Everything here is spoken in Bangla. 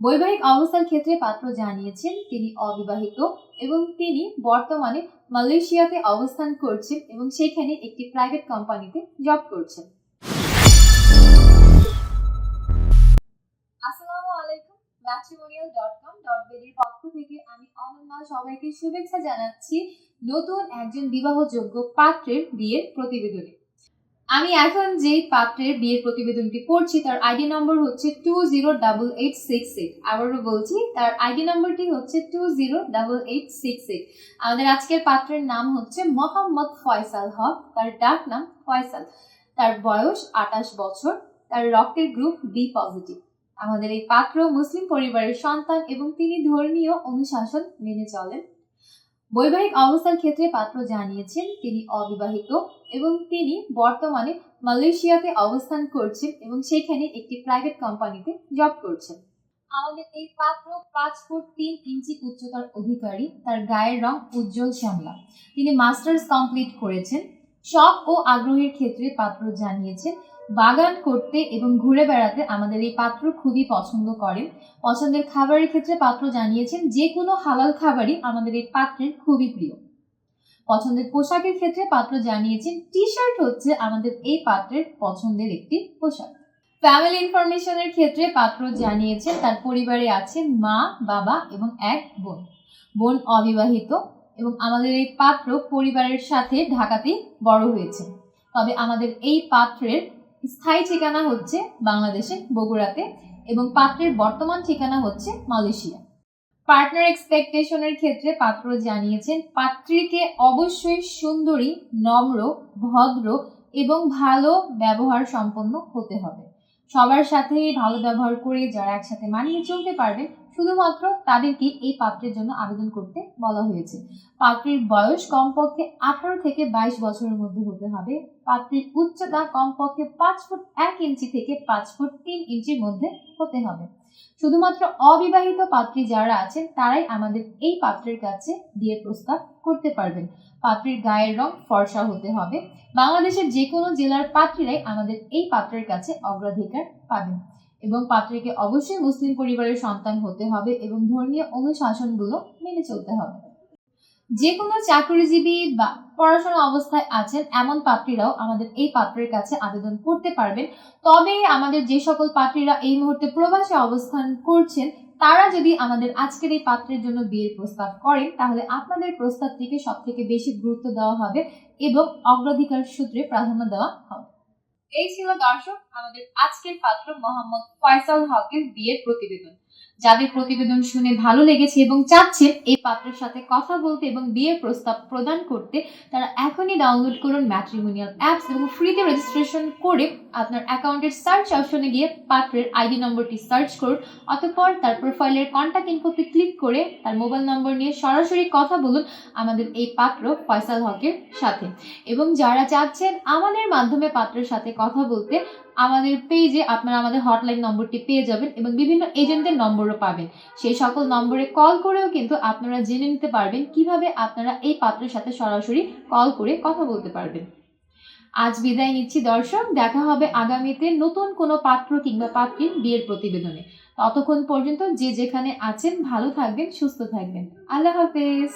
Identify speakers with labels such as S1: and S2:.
S1: বৈবাহিক অবস্থার ক্ষেত্রে পাত্র জানিয়েছেন, তিনি অবিবাহিত এবং তিনি বর্তমানে মালয়েশিয়াতে অবস্থান করছেন এবং সেখানে একটি প্রাইভেট কোম্পানিতে জব করছেন। আসসালামু আলাইকুম ডট কম পক্ষ থেকে আমি অনন্যা সবাইকে শুভেচ্ছা জানাচ্ছি নতুন একজন বিবাহযোগ্য পাত্রের বিয়ের প্রতিবেদনে। আমি এখন যে পাত্রের বিয়ের প্রতিবেদনটি পড়ছি, তার আইডি নম্বর হচ্ছে two zero double eight six eight আবারও বলছি, তার আইডি নম্বরটি হচ্ছে two zero double eight six eight আমাদের আজকের পাত্রের নাম হচ্ছে মোহাম্মদ ফয়সাল হক, তার ডাক নাম ফয়সাল। তার বয়স আঠাশ বছর, তার রক্তের গ্রুপ বি পজিটিভ আমাদের এই পাত্র মুসলিম পরিবারের সন্তান এবং তিনি ধর্মীয় অনুশাসন মেনে চলেন। বৈবাহিক অবস্থার ক্ষেত্রে পাত্র জানিয়েছেন, তিনি অবিবাহিত এবং তিনি বর্তমানে মালয়েশিয়াতে অবস্থান করছেন এবং সেখানে একটি প্রাইভেট কোম্পানিতে জব করছেন। আমাদের এই পাত্র পাঁচ ফুট তিন ইঞ্চি উচ্চতার অধিকারী, তার গায়ের রং উজ্জ্বল শ্যামলা। তিনি মাস্টার্স কমপ্লিট করেছেন। শখ ও আগ্রহের ক্ষেত্রে পাত্র জানিয়েছেন বাগান করতে এবং ঘুরে বেড়াতে আমাদের এই পাত্র খুবই পছন্দ করেন পছন্দের খাবারের ক্ষেত্রে পাত্র জানিয়েছেন যে কোনো হালাল খাবারই আমাদের এই পাত্রের খুবই প্রিয়। পছন্দের পোশাকের ক্ষেত্রে পাত্র জানিয়েছেন টি শার্ট হচ্ছে আমাদের এই পাত্রের পছন্দের একটি পোশাক। ফ্যামিলি ইনফরমেশনের ক্ষেত্রে পাত্র জানিয়েছেন, তার পরিবারে আছেন মা, বাবা এবং এক বোন। বোন অবিবাহিত এবং আমাদের এই পাত্র পরিবারের সাথে ঢাকাতেই বড় হয়েছে। তবে আমাদের এই পাত্রের স্থায়ী ঠিকানা হচ্ছে বাংলাদেশে বগুড়াতে এবং পাত্রের বর্তমান ঠিকানা হচ্ছে মালয়েশিয়া। পার্টনার এক্সপেকটেশনের ক্ষেত্রে পাত্র জানিয়েছেন, পাত্রীকে অবশ্যই সুন্দরী, নম্র, ভদ্র এবং ভালো ব্যবহার সম্পন্ন হতে হবে। সবার সাথে ভালো ব্যবহার করে যারা একসাথে মানিয়ে চলতে পারবে শুধুমাত্র তাদেরকে এই পাত্রের জন্য আবেদন করতে বলা হয়েছে। পাত্রীর বয়স কমপক্ষে আঠারো থেকে বাইশ বছরের মধ্যে হতে হবে। পাত্রীর উচ্চতা কমপক্ষে পাঁচ ফুট এক ইঞ্চি থেকে পাঁচ ফুট তিন ইঞ্চির মধ্যে হতে হবে। শুধুমাত্র অবিবাহিত পাত্রী যারা আছেন, তারাই আমাদের এই পাত্রের কাছে বিয়ের প্রস্তাব করতে পারবেন। পাত্রীর গায়ের রং ফর্সা হতে হবে। বাংলাদেশের যে কোনো জেলার পাত্রীরাই আমাদের এই পাত্রের কাছে অগ্রাধিকার পাবেন। এবং পাত্রীকে অবশ্যই মুসলিম পরিবারের সন্তান হতে হবে এবং ধর্মীয় অনুশাসনগুলো মেনে চলতে হবে। যে কোনো চাকরিজীবী বা পড়াশোনা অবস্থায় আছেন, এমন পাত্রীরাও আমাদের এই পাত্রের কাছে আবেদন করতে পারবেন। তবে আমাদের যে সকল পাত্রীরা এই মুহূর্তে প্রবাসে অবস্থান করছেন, তারা যদি আমাদের আজকের এই পাত্রের জন্য বিয়ের প্রস্তাব করেন, তাহলে আপনাদের প্রস্তাবটিকে সব থেকে বেশি গুরুত্ব দেওয়া হবে এবং অগ্রাধিকার সূত্রে প্রাধান্য দেওয়া হবে। এই ছিল দর্শক আমাদের আজকের পাত্র মোহাম্মদ ফয়সাল হকের বিয়ের প্রতিবেদন। যাদের প্রতিবেদন শুনে ভালো লেগেছে এবং চাচ্ছেন এই পাত্রের সাথে কথা বলতে এবং বিয়ের প্রস্তাব প্রদান করতে, তারা এখনই ডাউনলোড করুন ম্যাট্রিমোনিয়াল অ্যাপস এবং ফ্রিতে রেজিস্ট্রেশন করে আপনার অ্যাকাউন্টের সার্চ অপশনে গিয়ে পাত্রের আইডি নম্বরটি সার্চ করুন, অতঃপর তার প্রোফাইলের কন্ট্যাক্ট ইনফোতে ক্লিক করে তার মোবাইল নম্বর নিয়ে সরাসরি কথা বলুন আমাদের এই পাত্র ফয়সাল হকের সাথে। এবং যারা চাচ্ছেন আমাদের মাধ্যমে পাত্রের সাথে কথা বলতে আমাদের পেজে আপনারা আমাদের হটলাইন নম্বরটি পেয়ে যাবেন এবং বিভিন্ন এজেন্টের নম্বরও পাবেন। সেই সকল নম্বরে কল করেও কিন্তু আপনারা জেনে নিতে পারবেন কীভাবে আপনারা এই পাত্রের সাথে সরাসরি কল করে কথা বলতে পারবেন। আজ বিদায় নিচ্ছি দর্শক, দেখা হবে আগামীতে নতুন কোনো পাত্র কিংবা পাত্রীর বিয়ের প্রতিবেদনে। ততক্ষণ পর্যন্ত যে যেখানে আছেন ভালো থাকবেন, সুস্থ থাকবেন। আল্লাহ হাফেজ।